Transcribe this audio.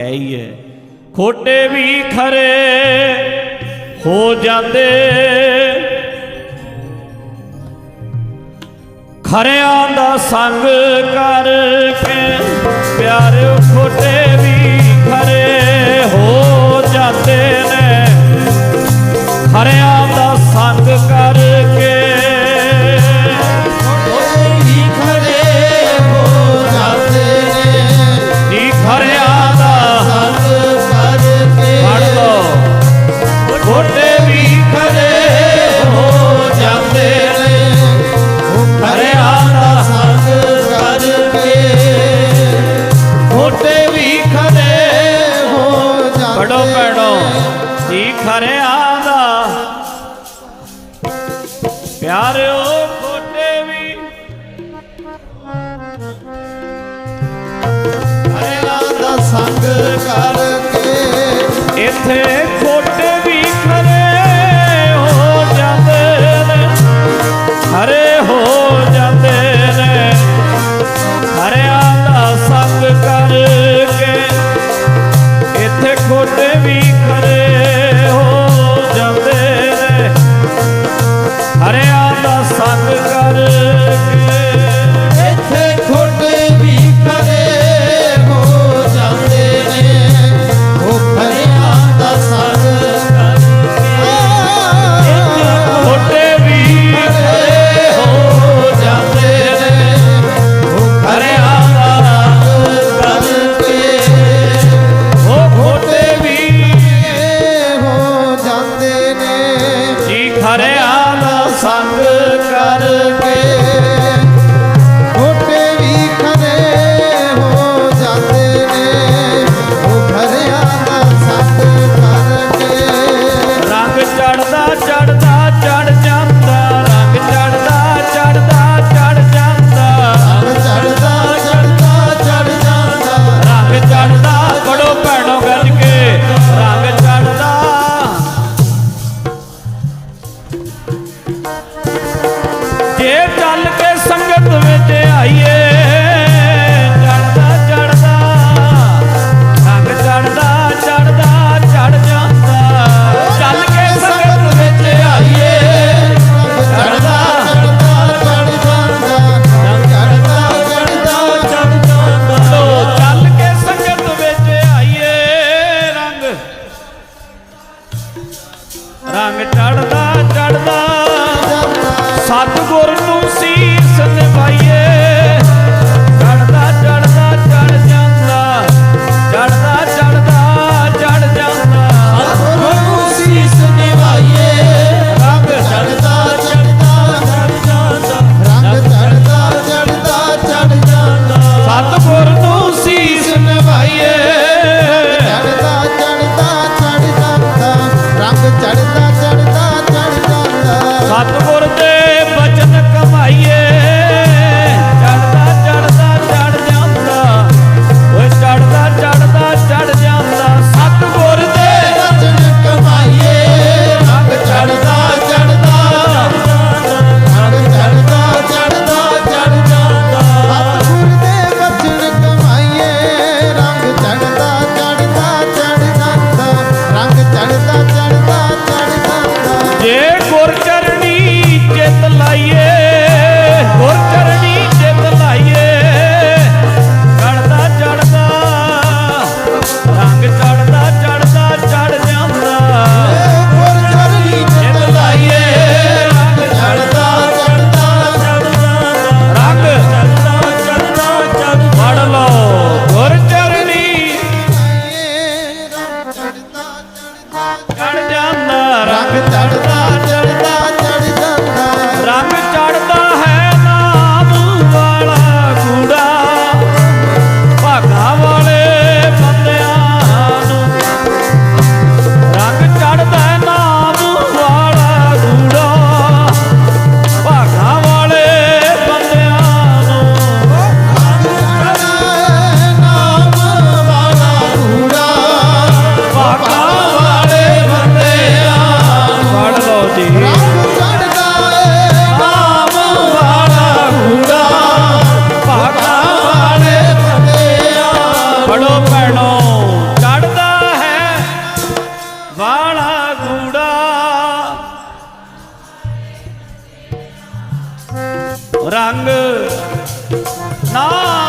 ਹੈ ਖੋਟੇ ਵੀ ਖਰੇ ਹੋ ਜਾਂਦੇ। ਖਰਿਆਂ ਦਾ ਸੰਗ ਕਰਕੇ ਪਿਆਰ ਖੋਟੇ ਵੀ ਖਰੇ ਹੋ ਜਾਂਦੇ ਨੇ। ਖਰਿਆਂ ਦਾ ਸੰਗ ਕਰਕੇ ਪਿਆਰਿਓ ਖੋਟੇ ਵੀ। ਹਰੇ ਰਾਮ ਦਾ ਸੰਗ ਕਰਕੇ ਇੱਥੇ ਹਰਿਆ ਸੰਗ ਜੇ ਚੱਲ ਕੇ ਸੰਗਤ ਵਿੱਚ ਆਈਏ ਚੜਦਾ ਚੜਦਾ ਸੰਗ ਚੜਦਾ ਚੜਦਾ ਚੜ ਜਾਂਦਾ। ਚੱਲ ਕੇ ਸੰਗਤ ਵਿੱਚ ਆਈਏ ਚੜਦਾ ਚੜਦਾ Mato Grosso. 나